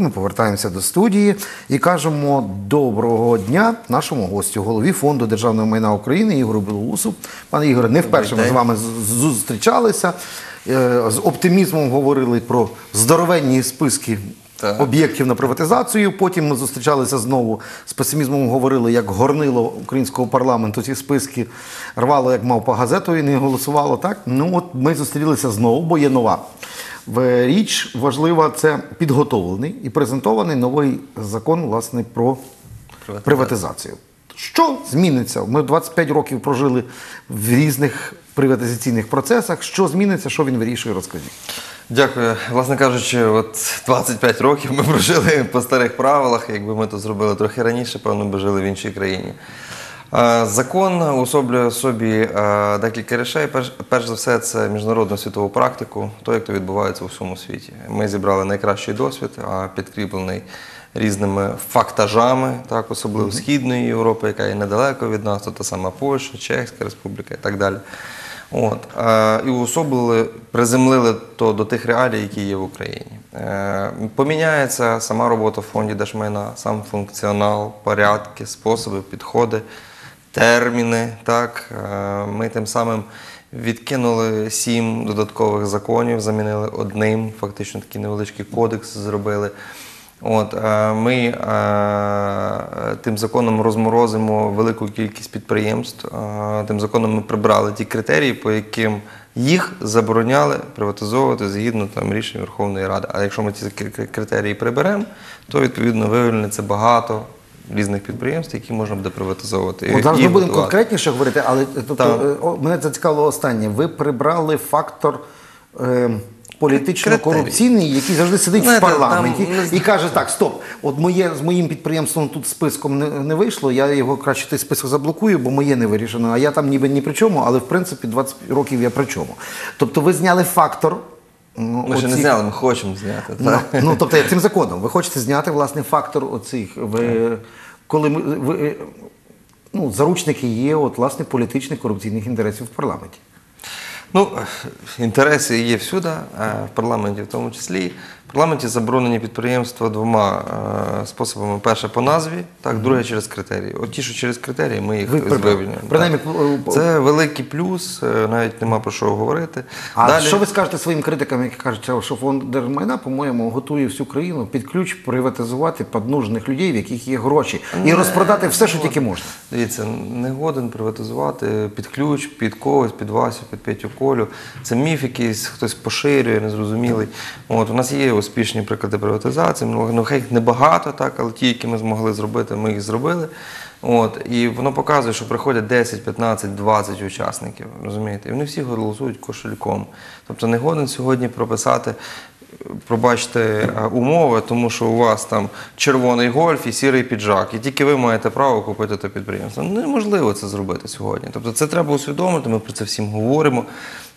Ми повертаємося до студії і кажемо доброго дня нашому гостю, голові фонду державного майна України Ігору Білоусу. Пане Ігоре, не вперше ми з вами зустрічалися. е, З оптимізмом говорили про здоровенні списки об'єктів на приватизацію. Потім ми зустрічалися знову з песимізмом. Говорили, як горнило українського парламенту ці списки рвало, як мавпа газету і не голосувало. Так ну от ми зустрілися знову, бо є нова. В- Річ важлива це підготовлений і презентований новий закон власне про Приватизацію. приватизацію. Що зміниться? Ми 25 років прожили в різних приватизаційних процесах. Що зміниться, що він вирішує, розкажіть. Дякую. Власне кажучи, от 25 років ми прожили по старих правилах. Якби ми то зробили трохи раніше, певно, би жили в іншій країні. Закон уособлює собі декілька речей. Перш, за все, це міжнародну світову практику, то, як то відбувається у всьому світі. Ми зібрали найкращий досвід, підкріплений різними фактажами, так, особливо Східної Європи, яка є недалеко від нас, то та сама Польща, Чеська Республіка і так далі. От, і уособили, приземлили то до тих реалій, які є в Україні. Е, поміняється сама робота в фонді держмайна, сам функціонал, порядки, способи, підходи, терміни. Так? Е, ми тим самим відкинули сім додаткових законів, замінили одним, фактично такий невеличкий кодекс зробили. От, е, ми е, тим законом розморозимо велику кількість підприємств. Тим законом ми прибрали ті критерії, по яким їх забороняли приватизовувати згідно там, рішень Верховної Ради. А якщо ми ці кри- критерії приберемо, то відповідно вивільниться багато різних підприємств, які можна буде приватизовувати. От зараз ми будемо готувати. конкретніше говорити, але е, тобто, е, о, мене зацікавило останнє. Ви прибрали фактор. Е, Політично-корупційний, який завжди сидить Знаєте, в парламенті там, і каже: так, стоп, от моє з моїм підприємством тут списком не, не вийшло. Я його краще той список заблокую, бо моє не вирішено. А я там ніби ні при чому, але в принципі 20 років я при чому. Тобто, ви зняли фактор. Ну, Ми ще не зняли, ми хочемо зняти. Ну, так? ну, тобто цим законом ви хочете зняти власне фактор оцих, ви, коли ми, ви, ну, заручники є от, власне, політичних корупційних інтересів в парламенті. Ну, інтереси є всюди, в парламенті в тому числі. В парламенті заборонені підприємства двома е, способами. Перше по назві, так, друге через критерії. От ті, що через критерії, ми їх Принаймні, так. по- по- Це великий плюс, е, навіть нема про що говорити. А що ви скажете своїм критикам, які кажуть, що фонд держмайна, по-моєму, готує всю країну під ключ приватизувати поднужних людей, в яких є гроші, і розпродати все, що тільки можна. Дивіться, не годен приватизувати під ключ, під когось, під Васю, під Петю Колю. Це міф якийсь, хтось поширює, незрозумілий. От, у нас є успішні приклади приватизації, ну, ну хай їх небагато, так, але ті, які ми змогли зробити, ми їх зробили. От, і воно показує, що приходять 10, 15, 20 учасників, розумієте? І вони всі голосують кошельком. Тобто не годен сьогодні прописати пробачте е, умови, тому що у вас там червоний гольф і сірий піджак, і тільки ви маєте право купити те підприємство. Неможливо це зробити сьогодні. Тобто це треба усвідомити, ми про це всім говоримо.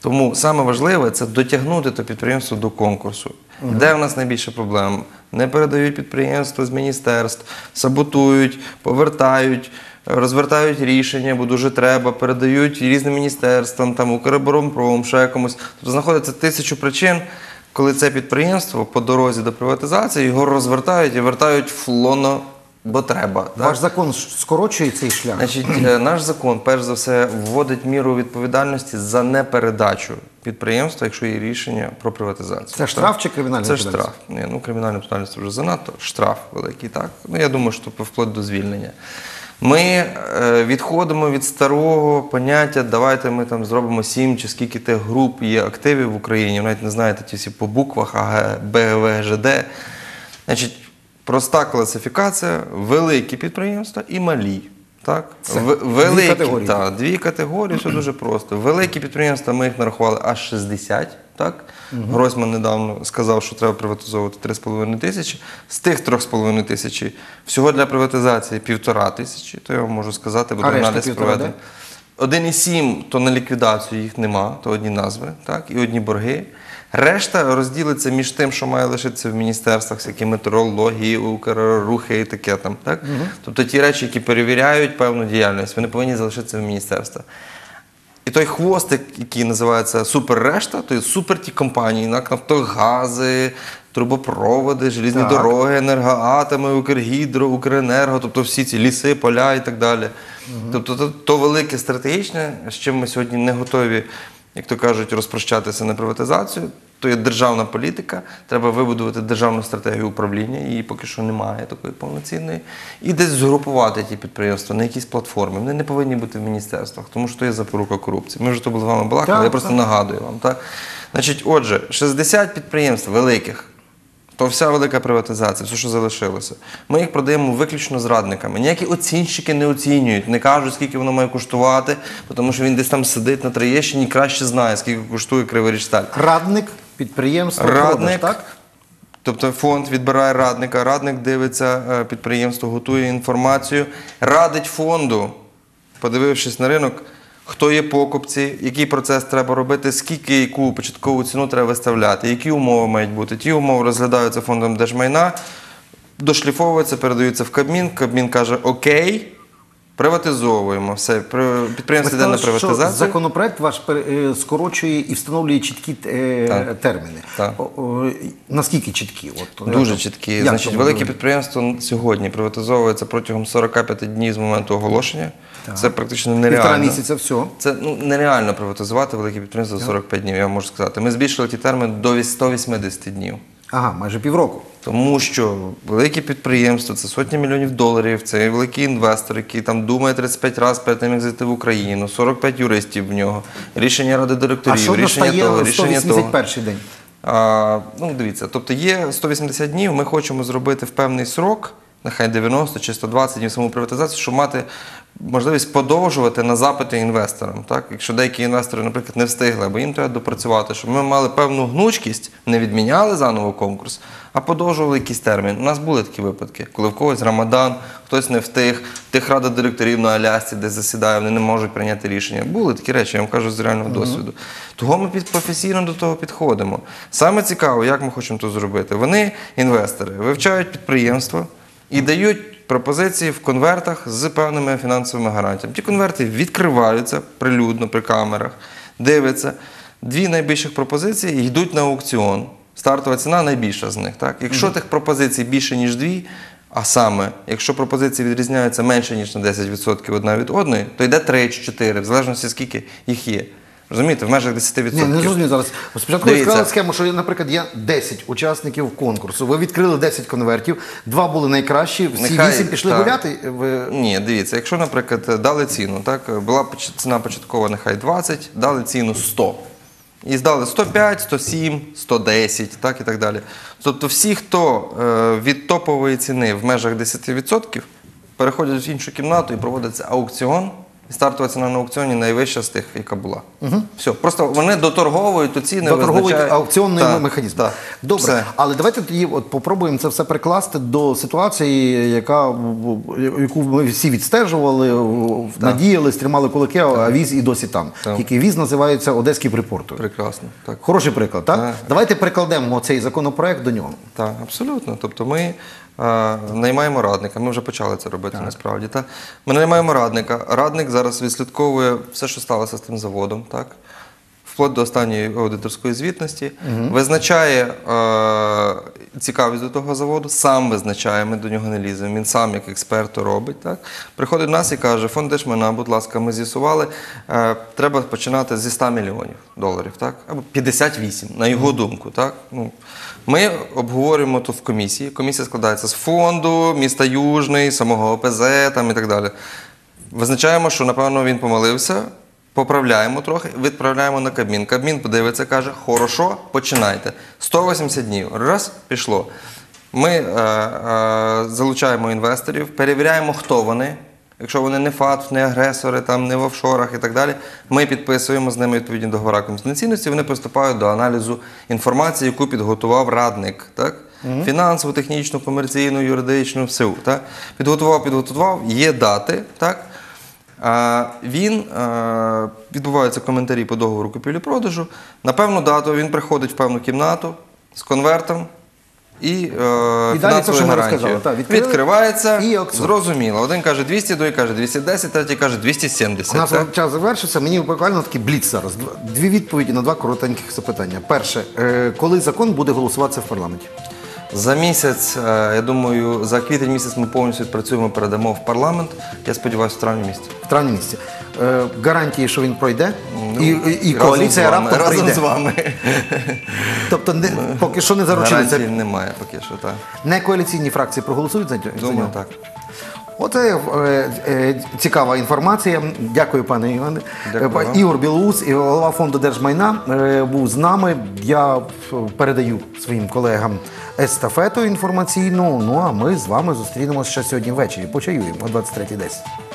Тому саме важливе це дотягнути те підприємство до конкурсу. Де в нас найбільше проблем? Не передають підприємства з міністерств, саботують, повертають. Розвертають рішення, бо дуже треба, передають різним міністерствам, там Укроборонпром, ще комусь. Тобто знаходиться тисячу причин, коли це підприємство по дорозі до приватизації його розвертають і вертають флоно, бо треба. так? Ваш закон скорочує цей шлях. Значить, е, наш закон, перш за все, вводить міру відповідальності за непередачу підприємства, якщо є рішення про приватизацію. Це штраф чи кримінальна Це штраф. Ні, ну кримінальна відповідальність вже занадто. Штраф великий, так. Ну я думаю, що вплоть до звільнення. Ми е, відходимо від старого поняття, давайте ми там зробимо сім чи скільки тих груп є активів в Україні. Навіть не знаєте ті всі по буквах АГ, БГВ, ЖД. Значить, проста класифікація, великі підприємства і малі. Так? Це В- дві великі, категорії. Так, дві категорії, все дуже просто. Великі підприємства, ми їх нарахували аж 60. Так? Гройсман недавно сказав, що треба приватизовувати 3,5 тисячі. З тих 3,5 тисячі всього для приватизації півтора тисячі, то я вам можу сказати, буде аналіз проведений. 1,7 то на ліквідацію їх нема, то одні назви, так, і одні борги. Решта розділиться між тим, що має лишитися в міністерствах, всякі метеорології, Укррухи і таке там. Так? Тобто ті речі, які перевіряють певну діяльність, вони повинні залишитися в міністерствах. І той хвостик, який називається суперрешта, то є супер ті компанії, Нафтогази, трубопроводи, желізні Так. дороги, енергоатоми, Укргідро, Укренерго, тобто всі ці ліси, поля і так далі. Тобто то, то велике стратегічне, з чим ми сьогодні не готові, як то кажуть, розпрощатися на приватизацію. То є державна політика, треба вибудувати державну стратегію управління, її поки що немає такої повноцінної. І десь згрупувати ті підприємства на якісь платформи. Вони не повинні бути в міністерствах, тому що то є запорука корупції. Ми вже то були з вами балакали, я просто нагадую вам. Так? Значить, отже, 60 підприємств великих. То вся велика приватизація, все, що залишилося. Ми їх продаємо виключно зрадниками. Ніякі оцінщики не оцінюють, не кажуть, скільки воно має коштувати, тому що він десь там сидить на Троєщині і краще знає, скільки коштує Криворіжсталь. Радник, підприємство, продаж, Радник, так? тобто фонд відбирає радника, радник дивиться е, підприємство, готує інформацію, радить фонду, подивившись на ринок, хто є покупці, який процес треба робити, скільки яку початкову ціну треба виставляти, які умови мають бути. Ті умови розглядаються фондом держмайна, дошліфовуються, передаються в Кабмін. Кабмін каже Окей. Приватизовуємо все. Підприємство йде на що приватизацію. законопроект ваш е, скорочує і встановлює чіткі е, Так. терміни. Так. Наскільки чіткі? От, Дуже як- чіткі. як Значить, велике підприємство сьогодні приватизовується протягом 45 днів з моменту оголошення. Це практично нереально. Півтора місяця, все. Це ну, нереально приватизувати велике підприємство за 45 днів, я вам можу сказати. Ми збільшили ті терміни до 180 днів. Ага, майже півроку. Тому що великі підприємства це сотні мільйонів доларів, це великий інвестор, який там думає 35 разів перед тим, як зайти в Україну, 45 юристів в нього, рішення ради А директорів, що рішення того, рішення того. 181 день? А, ну, дивіться, тобто є 180 днів, ми хочемо зробити в певний срок, нехай 90 чи 120 днів саму приватизацію, щоб мати можливість подовжувати на запити інвесторам. Так? Якщо деякі інвестори, наприклад, не встигли, або їм треба допрацювати, щоб ми мали певну гнучкість, не відміняли заново конкурс, а подовжували якийсь термін. У нас були такі випадки, коли в когось Рамадан, хтось не встиг, тих рада директорів на Алясці, де засідає, вони не можуть прийняти рішення. Були такі речі, я вам кажу з реального досвіду. Того ми професійно до того підходимо. Саме цікаво, як ми хочемо це зробити. Вони, інвестори, вивчають підприємства і дають пропозиції в конвертах з певними фінансовими гарантіями. Ті конверти відкриваються прилюдно при камерах, дивляться. Дві найбільших пропозиції йдуть на аукціон. Стартова ціна найбільша з них. Так? Якщо тих пропозицій більше, ніж дві, а саме, якщо пропозиції відрізняються менше, ніж на 10% одна від одної, то йде 3 чи 4, в залежності скільки їх є. Розумієте, в межах 10%. Ні, не зрозумів зараз. Спочатку ви Дивіться. сказали схему, що, наприклад, є 10 учасників конкурсу. Ви відкрили 10 конвертів, два були найкращі, всі Нехай, 8 пішли так. гуляти. Ви... Ні, дивіться, якщо, наприклад, дали ціну, так, була поч- ціна початкова нехай 20, дали ціну 100. І здали 105, 107, 110, так і так далі. Тобто всі, хто е, від топової ціни в межах 10%, переходять в іншу кімнату і проводиться аукціон. І стартова ціна на аукціоні найвища з тих, яка була. Все. Просто вони доторговують ту ціну. Доторговують аукціонний механізм. Добре, Все. але давайте тоді от попробуємо це все прикласти до ситуації, яка, яку ми всі відстежували, надіялись, тримали кулаки, а віз і досі там. Тільки віз називається Одеський припортовий. Прекрасно. Так. Хороший приклад, так? Давайте прикладемо цей законопроект до нього. Так, абсолютно. Тобто ми наймаємо радника. Ми вже почали це робити насправді. Так? Ми наймаємо радника. Радник зараз відслідковує все, що сталося з тим заводом, так? вплоть до останньої аудиторської звітності, визначає е, цікавість до того заводу, сам визначає, ми до нього не ліземо. Він сам, як експерт, то робить. Так? Приходить до нас і каже: фонд Держмайна, будь ласка, ми з'ясували, е, треба починати зі 100 мільйонів доларів, так? або 58, на його думку. Так? Ну, ми обговорюємо тут в комісії. Комісія складається з фонду, міста Южний, самого ОПЗ там, і так далі. Визначаємо, що напевно він помилився, поправляємо трохи, відправляємо на Кабмін. Кабмін подивиться, каже, хорошо, починайте. 180 днів. Раз, пішло. Ми е, е, залучаємо інвесторів, перевіряємо, хто вони. Якщо вони не ФАТ, не агресори, там, не в офшорах і так далі, ми підписуємо з ними відповідні договори конфіденційності, вони приступають до аналізу інформації, яку підготував радник. Так? Фінансову, технічну, комерційну, юридичну, всю. Так? Підготував, підготував, є дати. Так? А, Він відбуваються коментарі по договору купівлі-продажу. На певну дату він приходить в певну кімнату з конвертом, І, е, І далі те, що ми гарантії. Відкривається, і аукціон. зрозуміло. Один каже 200, другий каже 210, третій каже 270. У нас так? час завершився. Мені буквально такий бліц зараз. Дві відповіді на два коротеньких запитання. Перше, е, коли закон буде голосуватися в парламенті? За місяць, е, я думаю, за квітень місяць ми повністю відпрацюємо, передамо в парламент. Я сподіваюся, в травні місяці. В травні місяці. Е, Гарантії, що він пройде, Ну, і, і, і коаліція раптом разом прийде. з вами. Тобто не, поки що не заручилися. Гарантій немає поки що, так. Не коаліційні фракції проголосують за, за Думаю, нього? так. Оце е, е, цікава інформація. Дякую, пане Іване. Дякую. Ігор Білоус, голова фонду держмайна, е, був з нами. Я е, передаю своїм колегам естафету інформаційну. Ну а ми з вами зустрінемося ще сьогодні ввечері. Почаюємо о 23.10.